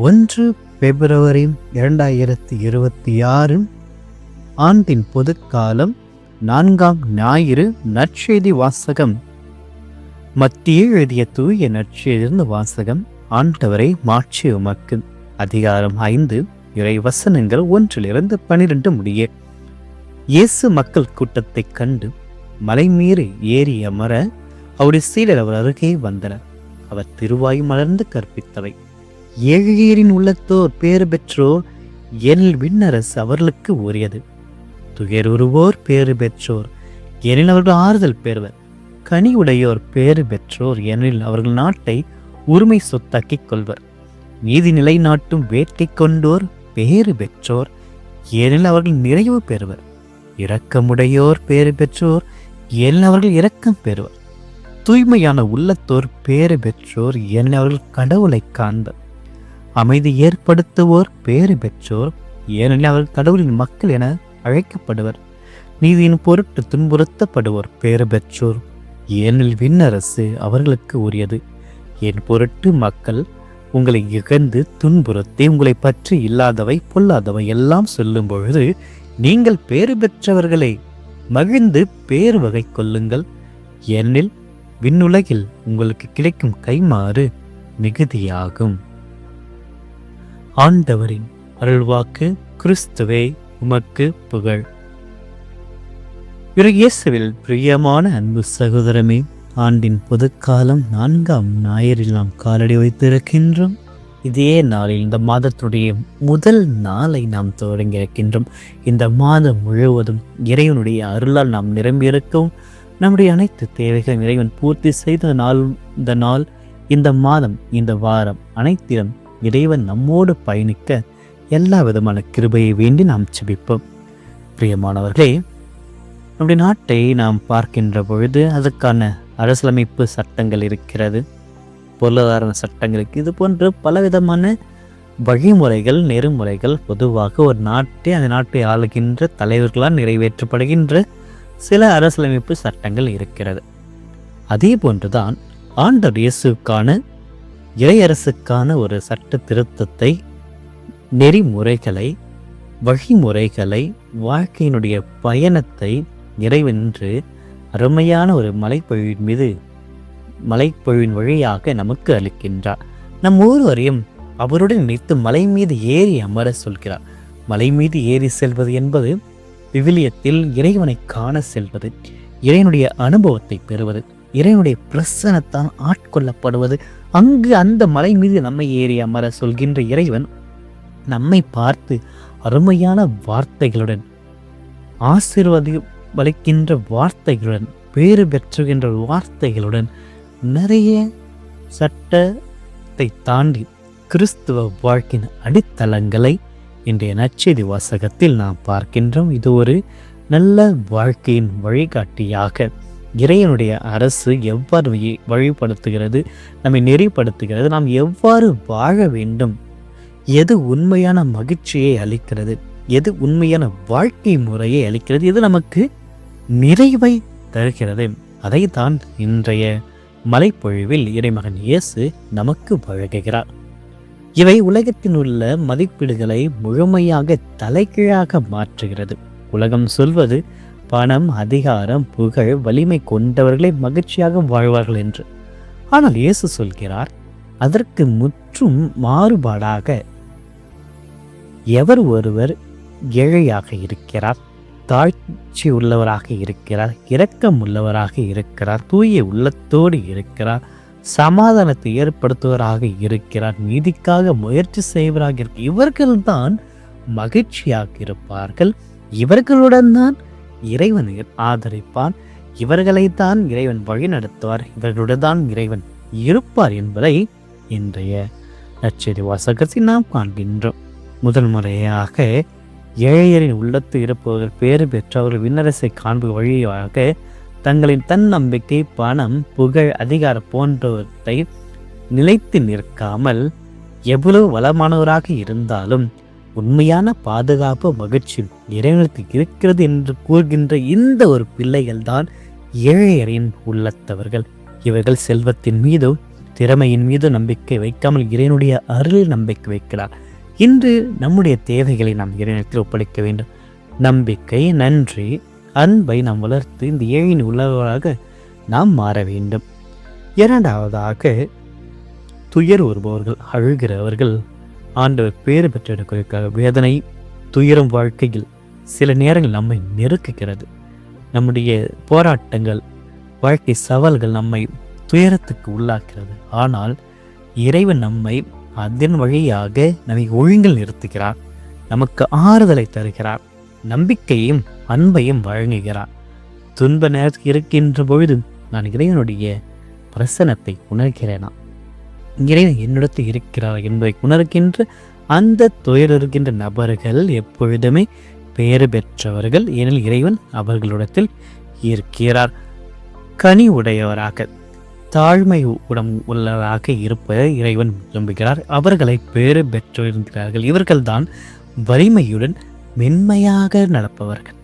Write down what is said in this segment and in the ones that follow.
ஒன்று பிப்ரவரி இரண்டாயிரத்தி இருபத்தி ஆறு ஆண்டின் பொதுக்காலம் நான்காம் ஞாயிறு நற்செய்தி வாசகம். மத்திய எழுதிய தூய நற்செய்திருந்த வாசகம் ஆண்டவரை மாட்சி உமக்கு. அதிகாரம் ஐந்து இறை வசனங்கள் ஒன்றிலிருந்து பனிரெண்டு முடிய. இயேசு மக்கள் கூட்டத்தைக் கண்டு மலை மீறி ஏறி அமர அவருடைய சீடர் அவர் அருகே வந்தனர். அவர் திருவாய் மலர்ந்து கற்பித்தவை. ஏழையரின் உள்ளத்தோர் பேறு பெற்றோர் எனில் விண்ணரசு அவர்களுக்கு உரியது. துயருருவோர் பேறு பெற்றோர் எனில் அவர்கள் ஆறுதல் பெறுவர். கனி உடையோர் பேறு பெற்றோர் எனில் அவர்கள் நாட்டை உரிமை சொத்தாக்கிக் கொள்வர். நீதி நிலைநாட்டும் வேட்கை கொண்டோர் பேறு பெற்றோர் ஏனில் அவர்கள் நிறைவு பெறுவர். இரக்கமுடையோர் பேறு பெற்றோர் ஏனில் அவர்கள் இரக்கம் பெறுவர். தூய்மையான உள்ளத்தோர் பேறு பெற்றோர் ஏனில் அவர்கள் கடவுளை காண்பர். அமைதி ஏற்படுத்துவோர் பேறு பெற்றோர் ஏனெனில் அவர்கள் கடவுளின் மக்கள் என அழைக்கப்படுவர். நீதியின் பொருட்டு துன்புறுத்தப்படுவோர் பேறு பெற்றோர் ஏனெனில் விண்ணரசு அவர்களுக்கு உரியது. என் பொருட்டு மக்கள் உங்களை இகழ்ந்து துன்புறுத்தி உங்களை பற்றி இல்லாதவை பொல்லாதவை எல்லாம் சொல்லும் பொழுது நீங்கள் பேறு பெற்றவர்களை மகிழ்ந்து பேறு வகை கொள்ளுங்கள். ஏனெனில் விண்ணுலகில் உங்களுக்கு கிடைக்கும் கைமாறு மிகுதியாகும் ஆண்டவரின் அருள்வாக்கு கிறிஸ்துவே உமக்கு புகழ். இரு இயேசுவில் பிரியமான அன்பு சகோதரமே ஆண்டின் பொதுக்காலம் நான்காம் ஞாயிறில் நாம் காலடி வைத்திருக்கின்றோம். இதே நாளில் இந்த மாதத்துடைய முதல் நாளை நாம் தொடங்கி இருக்கின்றோம் இந்த மாதம் முழுவதும் இறைவனுடைய அருளால் நாம் நிரம்பியிருக்கவும் நம்முடைய அனைத்து தேவைகளும் இறைவன் பூர்த்தி செய்த நாள் இந்த நாள் இந்த மாதம் இந்த வாரம் அனைத்திலும் இறைவன் நம்மோடு பயணிக்க எல்லா விதமான கிருபையை வேண்டி நாம் செபிப்போம் பிரியமானவர்களே நம்முடைய நாட்டை நாம் பார்க்கின்ற பொழுது அதுக்கான அரசியலமைப்பு சட்டங்கள் இருக்கிறது பொருளாதார சட்டங்களுக்கு இது போன்ற பலவிதமான வழிமுறைகள் நெறிமுறைகள் பொதுவாக ஒரு நாட்டை அந்த நாட்டை ஆளுகின்ற தலைவர்களால் நிறைவேற்றப்படுகின்ற சில அரசியலமைப்பு சட்டங்கள் இருக்கிறது. அதே போன்றுதான் ஆண்டர் இயேசுக்கான இறையரசுக்கான ஒரு சட்ட திருத்தத்தை நெறிமுறைகளை வழிமுறைகளை வாழ்க்கையினுடைய பயணத்தை நிறைவென்று அருமையான ஒரு மலைப்பொழிவின் மீது மலைப்பொழிவின் வழியாக நமக்கு அளிக்கின்றார். நம் ஒருவரையும் அவருடன் நினைத்து மலை மீது ஏறி அமர சொல்கிறார். மலை மீது ஏறி செல்வது என்பது விவிலியத்தில் இறைவனை காண செல்வது இறைவனுடைய அனுபவத்தை பெறுவது இறைவனுடைய பிரசனத்தான் ஆட்கொள்ளப்படுவது அங்கு அந்த மலை மீது நம்மை ஏறி அமர சொல்கின்ற இறைவன் நம்மை பார்த்து அருமையான வார்த்தைகளுடன் ஆசிர்வதி வலிக்கின்ற வார்த்தைகளுடன் பேறு பெற்றுகின்ற வார்த்தைகளுடன் நிறைய சட்டத்தை தாண்டி கிறிஸ்துவ வாழ்க்கையின் அடித்தளங்களை இன்றைய நச்செய்தி வாசகத்தில் நாம் பார்க்கின்றோம். இது ஒரு நல்ல வாழ்க்கையின் வழிகாட்டியாக இறைவனுடைய அரசு எவ்வாறு வழிபடுத்துகிறது வழிப்படுத்துகிறது நம்மை நெறிப்படுத்துகிறது நாம் எவ்வாறு வாழ வேண்டும் எது உண்மையான மகிழ்ச்சியை அளிக்கிறது எது உண்மையான வாழ்க்கை முறையை அளிக்கிறது எது நமக்கு நிறைவை தருகிறது. அதைத்தான் இன்றைய மலைப்பொழிவில் இறைமகன் இயேசு நமக்கு வழங்குகிறார். இவை உலகத்தில் உள்ள மதிப்பீடுகளை முழுமையாக தலைகீழாக மாற்றுகிறது. உலகம் சொல்வது பணம் அதிகாரம் புகழ் வலிமை கொண்டவர்களே மகிழ்ச்சியாக வாழ்வார்கள் என்று. ஆனால் இயேசு சொல்கிறார் அதற்கு முற்றும் மாறுபாடாக எவர் ஒருவர் ஏழையாக இருக்கிறார் தாழ்ச்சி உள்ளவராக இருக்கிறார் இரக்கம் உள்ளவராக இருக்கிறார் தூய உள்ளத்தோடு இருக்கிறார் சமாதானத்தை ஏற்படுத்துவராக இருக்கிறார் நீதிக்காக முயற்சி செய்வராக இருக்க இவர்கள்தான் மகிழ்ச்சியாக இருப்பார்கள். இவர்களுடன் தான் இறைவன் ஆதரிப்பான் இவர்களைத்தான் இறைவன் வழி நடத்துவார் இவர்களுடன் தான் இறைவன் இருப்பார் என்பதை இன்றைய நற்செய்தி வாசகத்தில் நாம் காண்கின்றோம். முதல் முறையாக ஏழையரின் உள்ளத்து இருப்பவர்கள் பேறு பெற்றவர்கள் விண்ணரசை காண்பு வழியாக தங்களின் தன்னம்பிக்கை பணம் புகழ் அதிகாரம் போன்றவற்றை நிலைத்து நிற்காமல் எவ்வளவு வளமானவராக இருந்தாலும் உண்மையான பாதுகாப்பு மகிழ்ச்சி இறைவனுக்கு இருக்கிறது என்று கூறுகின்ற இந்த ஒரு பிள்ளைகள் தான் ஏழையரின் உள்ளத்தவர்கள். இவர்கள் செல்வத்தின் மீதோ திறமையின் மீது நம்பிக்கை வைக்காமல் இறைவனுடைய அருளில் நம்பிக்கை வைக்கிறார். இன்று நம்முடைய தேவைகளை நாம் இறைவனத்தில் ஒப்படைக்க வேண்டும். நம்பிக்கை நன்றி அன்பை நாம் வளர்த்து இந்த ஏழின் உள்ளவராக நாம் மாற வேண்டும். இரண்டாவதாக துயர் வருபவர்கள் அழுகிறவர்கள் ஆண்டவர் பேறு பெற்றெடுக்கிறதுக்காக வேதனை துயரும் வாழ்க்கையில் சில நேரங்கள் நம்மை நெருக்குகிறது. நம்முடைய போராட்டங்கள் வாழ்க்கை சவால்கள் நம்மை துயரத்துக்கு உள்ளாக்கிறது ஆனால் இறைவன் நம்மை அதன் வழியாக நம்மை ஒழுங்கில் நிறுத்துகிறார். நமக்கு ஆறுதலை தருகிறார். நம்பிக்கையும் அன்பையும் வழங்குகிறார். துன்ப நேரத்தில் இருக்கின்ற பொழுது நான் இறைவனுடைய பிரசனத்தை உணர்கிறேனா? இறைவன் என்னிடத்து இருக்கிறார் என்பதை உணர்கின்ற அந்த துயர் இருக்கின்ற நபர்கள் எப்பொழுதுமே பெயர் பெற்றவர்கள். ஏனில் இறைவன் அவர்களிடத்தில் இருக்கிறார். கனி உடையவராக தாழ்மை உடம் உள்ளவராக இருப்பதை இறைவன் விரும்புகிறார். அவர்களை பேறு பெற்றிருக்கிறார்கள். இவர்கள்தான் வலிமையுடன் மென்மையாக நடப்பவர்கள்.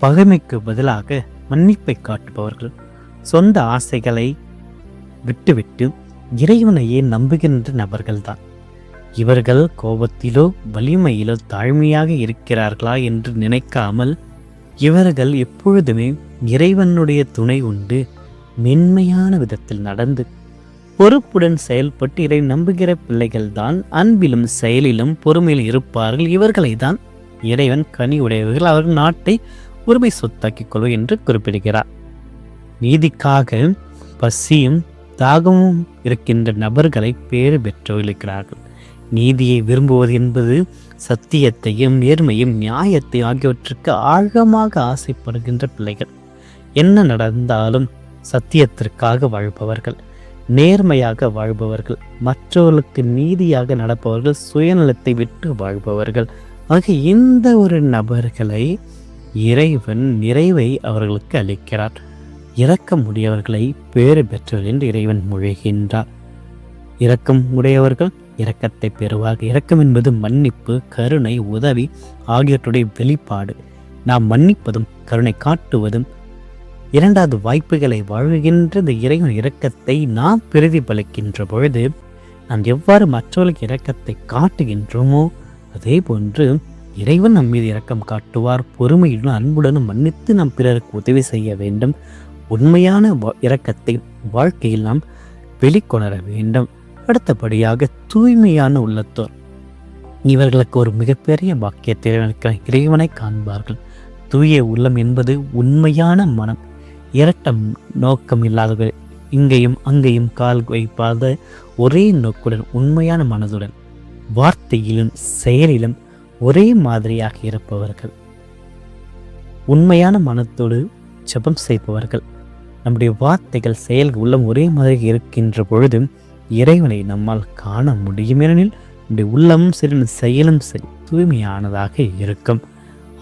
பகைமைக்கு பதிலாக மன்னிப்பை காட்டுபவர்கள். சொந்த ஆசைகளை விட்டுவிட்டு இறைவனையே நம்புகின்ற நபர்கள்தான்? இவர்கள் கோபத்திலோ வலிமையிலோ தாழ்மையாக இருக்கிறார்களா என்று நினைக்காமல் இவர்கள் எப்பொழுதுமே இறைவனுடைய துணை உண்டு மென்மையான விதத்தில் நடந்து பொறுப்புடன் செயல்பட்டு இதை நம்புகிற பிள்ளைகள்தான் அன்பிலும் செயலிலும் பொறுமையில் இருப்பார்கள். இவர்களை தான் இறைவன் கனி உடையவர்கள். அவர்கள் நாட்டை உரிமை சொத்தாக்கிக் கொள்வோம் என்று குறிப்பிடுகிறார். நீதிக்காக பசியும் தாகமும் இருக்கின்ற நபர்களை பேறு பெற்றிருக்கிறார்கள் நீதியை விரும்புவது என்பது சத்தியத்தையும் நேர்மையும் நியாயத்தை ஆகியவற்றுக்கு ஆழமாக ஆசைப்படுகின்ற பிள்ளைகள். என்ன நடந்தாலும் சத்தியத்திற்காக வாழ்பவர்கள் நேர்மையாக வாழ்பவர்கள் மற்றவர்களுக்கு நீதியாக நடப்பவர்கள் சுயநலத்தை விட்டு வாழ்பவர்கள். ஆக இந்த ஒரு நபர்களை இறைவன் நிறைவை அவர்களுக்கு அளிக்கிறார். இரக்கம் உடையவர்களை பேறு பெற்றவர் என்று இறைவன் மொழிகின்றார். இரக்கம் உடையவர்கள் இரக்கத்தை பெறுவார்கள். இரக்கம் என்பது மன்னிப்பு கருணை உதவி ஆகியவற்றுடைய வெளிப்பாடு. நாம் மன்னிப்பதும் கருணை காட்டுவதும் இரண்டாவது வாய்ப்புகளை வழங்குகின்ற இந்த இறைவன் இரக்கத்தை நாம் பிரதிபலிக்கின்ற பொழுது நாம் எவ்வாறு மற்றவர்களுக்கு இரக்கத்தை காட்டுகின்றோமோ அதே போன்று இறைவன் நம் மீது இரக்கம் காட்டுவார். பொறுமையுடன் அன்புடனும் மன்னித்து நாம் பிறருக்கு உதவி செய்ய வேண்டும். உண்மையான இரக்கத்தை வாழ்க்கையில் நாம் வெளிக்கொணர வேண்டும். அடுத்தபடியாக தூய்மையான உள்ளத்தோர். இவர்களுக்கு ஒரு மிகப்பெரிய பாக்கியத்தை இறைவனை காண்பார்கள். தூய உள்ளம் என்பது உண்மையான மனம். இரட்டம் நோக்கம் இல்லாதவர்கள் இங்கேயும் அங்கேயும் கால் வைப்பாத ஒரே நோக்குடன் உண்மையான மனதுடன் வார்த்தையிலும் செயலிலும் ஒரே மாதிரியாக இருப்பவர்கள். உண்மையான மனத்தோடு ஜபம் செய்பவர்கள். நம்முடைய வார்த்தைகள் செயல் உள்ளம் ஒரே மாதிரி இருக்கின்ற பொழுது இறைவனை நம்மால் காண முடியும் ஏனெனில் நம்முடைய உள்ளமும் சரி செயலும் சரி தூய்மையானதாக இருக்கும்.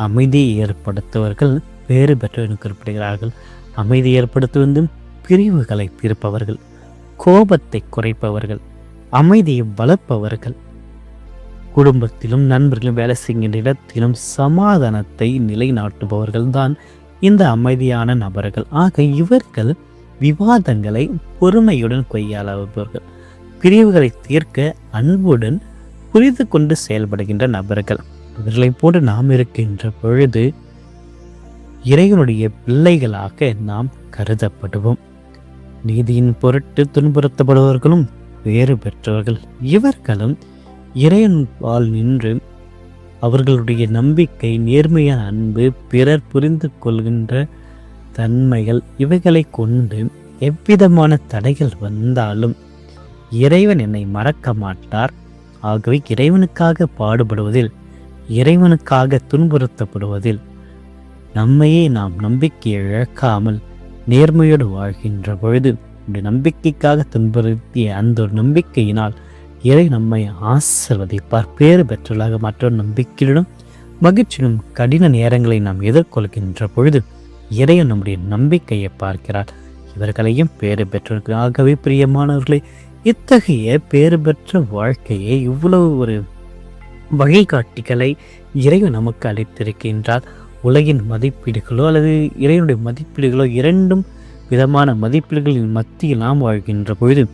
அமைதியை ஏற்படுத்துவர்கள் வேறு பெற்றவர்கள் குறிப்பிடுகிறார்கள் அமைதி ஏற்படுத்துவது பிரிவுகளை தீர்ப்பவர்கள் கோபத்தை குறைப்பவர்கள் அமைதியை வளர்ப்பவர்கள். குடும்பத்திலும் நண்பர்களும் வேலை செய்கின்ற இடத்திலும் சமாதானத்தை நிலைநாட்டுபவர்கள் தான் இந்த அமைதியான நபர்கள். ஆக இவர்கள் விவாதங்களை பொறுமையுடன் கையாளுபவர்கள் பிரிவுகளை தீர்க்க அன்புடன் புரிந்து கொண்டு செயல்படுகின்ற நபர்கள். இவர்களை போன்று நாம் இருக்கின்ற பொழுது இறைவனுடைய பிள்ளைகளாக நாம் கருதப்படுவோம். நீதியின் பொருட்டு துன்புறுத்தப்படுபவர்களும் வேறு பெற்றவர்கள். இவர்களும் இறைவன்பால் நின்று அவர்களுடைய நம்பிக்கை நேர்மையான அன்பு பிறர் புரிந்து கொள்கின்ற தன்மைகள் இவைகளை கொண்டு எவ்விதமான தடைகள் வந்தாலும் இறைவன் என்னை மறக்க மாட்டார். ஆகவே இறைவனுக்காக பாடுபடுவதில் இறைவனுக்காக துன்புறுத்தப்படுவதில் நம்மையே நாம் நம்பிக்கையை இழக்காமல் நேர்மையோடு வாழ்கின்ற பொழுது இந்த நம்பிக்கைக்காக துன்புறுத்திய அந்த ஒரு நம்பிக்கையினால் இறை நம்மை ஆசிர்வதிப்பார். பேறு பெற்றலாக மற்றொரு நம்பிக்கையிலும் மகிழ்ச்சியிலும் கடின நேரங்களை நாம் எதிர்கொள்கின்ற பொழுது இறைவன் நம்முடைய நம்பிக்கையை பார்க்கிறார். இவர்களையும் பேறு பெற்றவர்களாகவே பிரியமானவர்களே இத்தகைய பேறு பெற்ற வாழ்க்கையை இவ்வளவு ஒரு வழிகாட்டிகளை இறைவன் நமக்கு அளித்திருக்கின்றார். உலகின் மதிப்பீடுகளோ அல்லது இறைவனுடைய மதிப்பீடுகளோ இரண்டும் விதமான மதிப்பீடுகளின் மத்தியில் நாம் வாழ்கின்ற பொழுது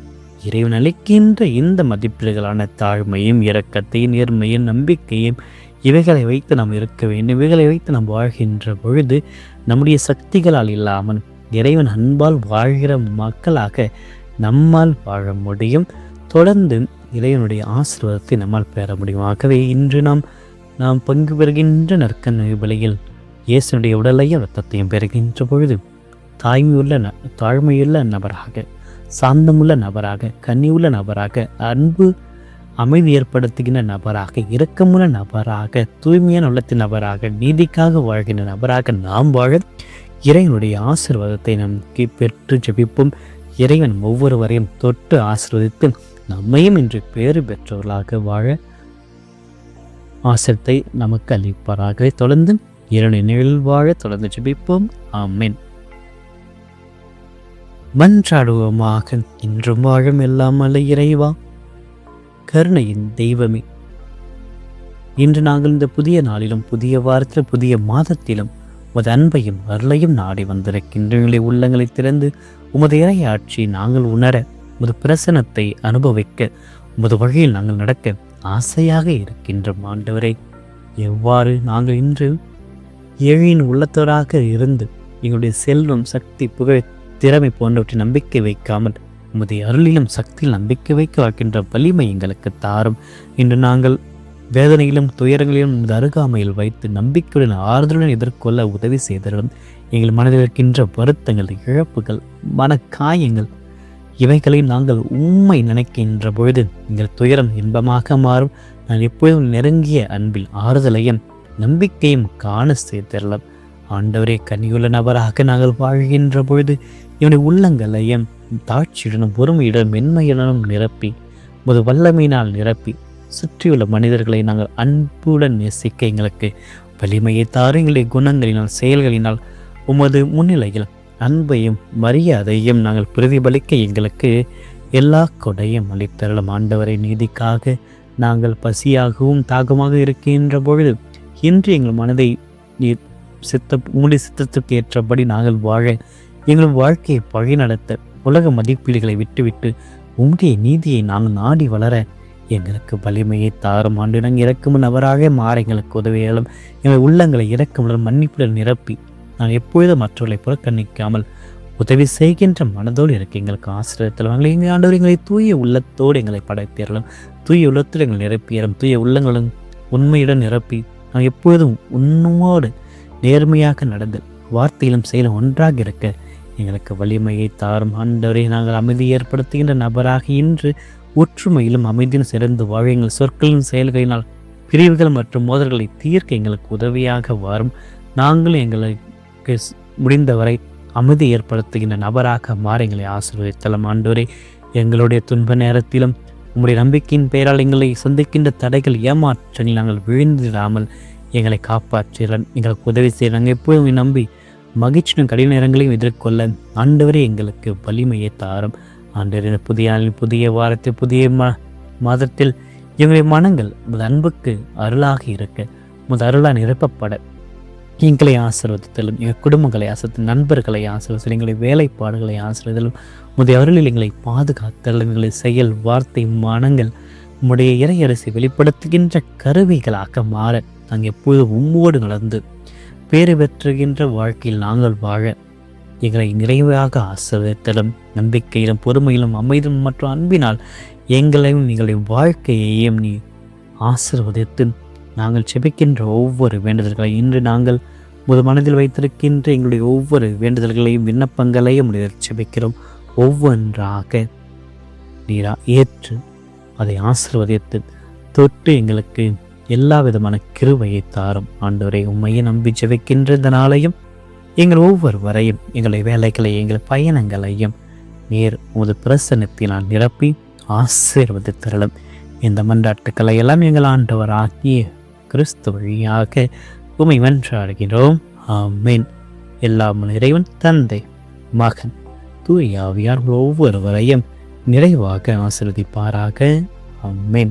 இறைவன் அளிக்கின்ற இந்த மதிப்பீடுகளான தாழ்மையும் இரக்கத்தையும் நேர்மையும் நம்பிக்கையும் இவைகளை வைத்து நாம் இருக்க வேண்டும். இவைகளை வைத்து நாம் வாழ்கின்ற பொழுது நம்முடைய சக்திகளால் இல்லாமல் இறைவன் அன்பால் வாழ்கிற மக்களாக நம்மால் வாழ முடியும். தொடர்ந்து இறைவனுடைய ஆசீர்வாதத்தை நம்மால் பெற முடியும். ஆகவே இன்று நாம் நாம் பங்கு பெறுகின்ற நற்கன் விலையில் இயேசுனுடைய உடலையும் ரத்தத்தையும் பெறுகின்ற பொழுது தாய்மையுள்ள ந தாழ்மையுள்ள நபராக சாந்தமுள்ள நபராக கனிவுள்ள நபராக அன்பு அமைதி ஏற்படுத்துகின்ற நபராக இரக்கமுள்ள நபராக தூய்மையான உள்ளத்தின் நபராக நீதிக்காக வாழ்கின்ற நபராக நாம் வாழ இறைவனுடைய ஆசிர்வாதத்தை நமக்கு பெற்று ஜெபிப்போம். இறைவன் ஒவ்வொருவரையும் தொட்டு ஆசிர்வதித்து நம்மையும் இன்று பேறு பெற்றவர்களாக வாழ ஆசிரத்தை நமக்கு அளிப்பாராக. தொடர்ந்து இரண்டு நிழல் வாழ தொடர்ந்து ஜெபிப்போம். ஆமீன். மன்றாடுவோமாக இன்றும் வாழும் எல்லாம் அல்ல இறைவா. கருணையின் தெய்வமே. இன்று நாங்கள் இந்த புதிய நாளிலும் புதிய வாரத்திலும் புதிய மாதத்திலும் உமது அன்பையும் அருளையும் நாடி வந்திருக்கின்றங்களை உள்ளங்களை திறந்து உமது இறையாட்சி நாங்கள் உணர உமது பிரசனத்தை அனுபவிக்க உமது வழியில் நாங்கள் நடக்க ஆசையாக இருக்கின்ற ஆண்டவரே. எவ்வாறு நாங்கள் இன்று ஏழின் உள்ளத்தவராக இருந்து எங்களுடைய செல்வம் சக்தி புகழ் திறமை போன்றவற்றை நம்பிக்கை வைக்காமல் உமது அருளிலும் சக்தியில் நம்பிக்கை வைக்க வைக்கின்ற வலிமை எங்களுக்கு தாரும். இன்று நாங்கள் வேதனையிலும் துயரங்களிலும் உமது அருகாமையில் வைத்து நம்பிக்கையுடன் ஆறுதலுடன் எதிர்கொள்ள உதவி செய்தவர்களும் எங்கள் மனதில் இருக்கின்ற வருத்தங்கள் இழப்புகள் மனக்காயங்கள் இவைகளை நாங்கள் உண்மை நினைக்கின்ற பொழுது எங்கள் துயரம் இன்பமாக மாறும். நான் எப்பொழுதும் நெருங்கிய அன்பில் ஆறுதலையும் நம்பிக்கையும் காண செய்தரலாம் ஆண்டவரே கனியுள்ள நபராக நாங்கள் வாழ்கின்ற பொழுது இவனை உள்ளங்களையும் தாட்சியுடனும் பொறுமையுடன் மென்மையுடனும் நிரப்பி உமது வல்லமையினால் நிரப்பி சுற்றியுள்ள மனிதர்களை நாங்கள் அன்புடன் நேசிக்க எங்களுக்கு வலிமையை தாரு எங்களுடைய குணங்களினால் செயல்களினால் உமது முன்னிலையில் அன்பையும் மரியாதையும் நாங்கள் பிரதிபலிக்க எங்களுக்கு எல்லா கொடையும் அளித்தரலும் ஆண்டவரை நீதிக்காக நாங்கள் பசியாகவும் தாகமாக இருக்கின்ற பொழுது இன்று எங்கள் மனதை நீர் சித்த உங்களுடைய சித்தத்துக்கு ஏற்றபடி நாங்கள் வாழ எங்கள் வாழ்க்கையை வழி நடத்த உலக மதிப்பீடுகளை விட்டுவிட்டு உங்களுடைய நீதியை நாங்கள் நாடி வளர எங்களுக்கு வலிமையை தாரும் ஆண்டு நாங்கள் இறக்கும் நபராக மாற எங்களுக்கு உதவியாலும் எங்கள் உள்ளங்களை இறக்கமுடன் மன்னிப்புடன் நிரப்பி நான் எப்பொழுதும் மற்றவர்களை புறக்கணிக்காமல் உதவி செய்கின்ற மனதோடு இருக்க எங்களுக்கு ஆசிரியத்தில் வாங்க எங்கள் ஆண்டவர் எங்களை தூய உள்ளத்தோடு எங்களை படைத்தீரலும். தூய உள்ளத்தோடு எங்களை நிரப்பியலும் தூய உள்ளங்களும் உண்மையுடன் நிரப்பி நான் எப்பொழுதும் உண்மையோடு நேர்மையாக நடந்து வார்த்தையிலும் செயலும் ஒன்றாக இருக்க எங்களுக்கு வலிமையை தாரும் ஆண்டவரை நாங்கள் அமைதி ஏற்படுத்துகின்ற நபராக இன்று ஒற்றுமையிலும் அமைதியும் சிறந்து வாழ எங்கள் சொற்களின் செயல்களினால் பிரிவுகள் மற்றும் மோதல்களை தீர்க்க எங்களுக்கு உதவியாக வரும். நாங்களும் எங்களுக்கு முடிந்தவரை அமைதி ஏற்படுத்துகின்ற நபராக மாற எங்களை ஆசீர்வதித்தலம் ஆண்டவரே. எங்களுடைய துன்ப நேரத்திலும் உங்களுடைய நம்பிக்கையின் பெயரால் எங்களை சந்திக்கின்ற தடைகள் ஏமாற்றங்கள் நாங்கள் விழுந்திடாமல் எங்களை காப்பாற்றிறன். எங்களுக்கு உதவி செய்ய நாங்கள் எப்போதும் நம்பி மகிழ்ச்சியும் கடின நேரங்களையும் எதிர்கொள்ள ஆண்டவரே எங்களுக்கு வலிமையை தாரும். ஆண்டவரே புதிய புதிய வாரத்தில் புதிய ம மாதத்தில் எங்களுடைய மனங்கள் உமது அன்புக்கு அருளாக இருக்க. உமது அருளாக நிரப்பப்பட. எங்களை ஆசிர்வதித்தலும் எங்கள் குடும்பங்களை ஆசிரியத்து நண்பர்களை ஆசீர்வதித்தலும் எங்களை வேலைப்பாடுகளை ஆசிரியதலும் உமது அருளில் எங்களை பாதுகாத்தலும் எங்களை செயல் வார்த்தை மனங்கள் உம்முடைய இறையரசை வெளிப்படுத்துகின்ற கருவிகளாக மாற நாங்கள் எப்பொழுதும் உம்மோடு நடந்து பேறு பெற்றுகின்ற வாழ்க்கையில் நாங்கள் வாழ எங்களை நிறைவாக ஆசிரியத்திலும் நம்பிக்கையிலும் பொறுமையிலும் அமைதியும் மற்றும் அன்பினால் எங்களையும் எங்களுடைய வாழ்க்கையையும் நீ ஆசிர்வதித்து நாங்கள் செபிக்கின்ற ஒவ்வொரு வேண்டுதல்களை இன்று நாங்கள் முது மனதில் வைத்திருக்கின்ற எங்களுடைய ஒவ்வொரு வேண்டுதல்களையும் விண்ணப்பங்களையும் செபிக்கிறோம். ஒவ்வொன்றாக நீரா ஏற்று அதை ஆசிர்வதித்து தொட்டு எங்களுக்கு எல்லா விதமான கிருவையை தாரும். ஆண்டவரை உண்மையை நம்பி ஜெபிக்கின்ற இந்த நாளையும் எங்கள் ஒவ்வொருவரையும் எங்களுடைய வேலைகளை எங்கள் பயணங்களையும் நீர் உமது பிரசனத்தினால் நிரப்பி ஆசீர்வதித்தரலும் இந்த மன்றாட்டுக்களை எல்லாம் எங்கள் ஆண்டவர் ஆகிய கிறிஸ்து வழியாக உமை வென்றாடுகிறோம் ஆமீன். எல்லாம் இறைவன் தந்தை மகன் தூயாவியார் ஒவ்வொருவரையும் நிறைவாக ஆசிர்வதிப்பாராக. ஆமீன்.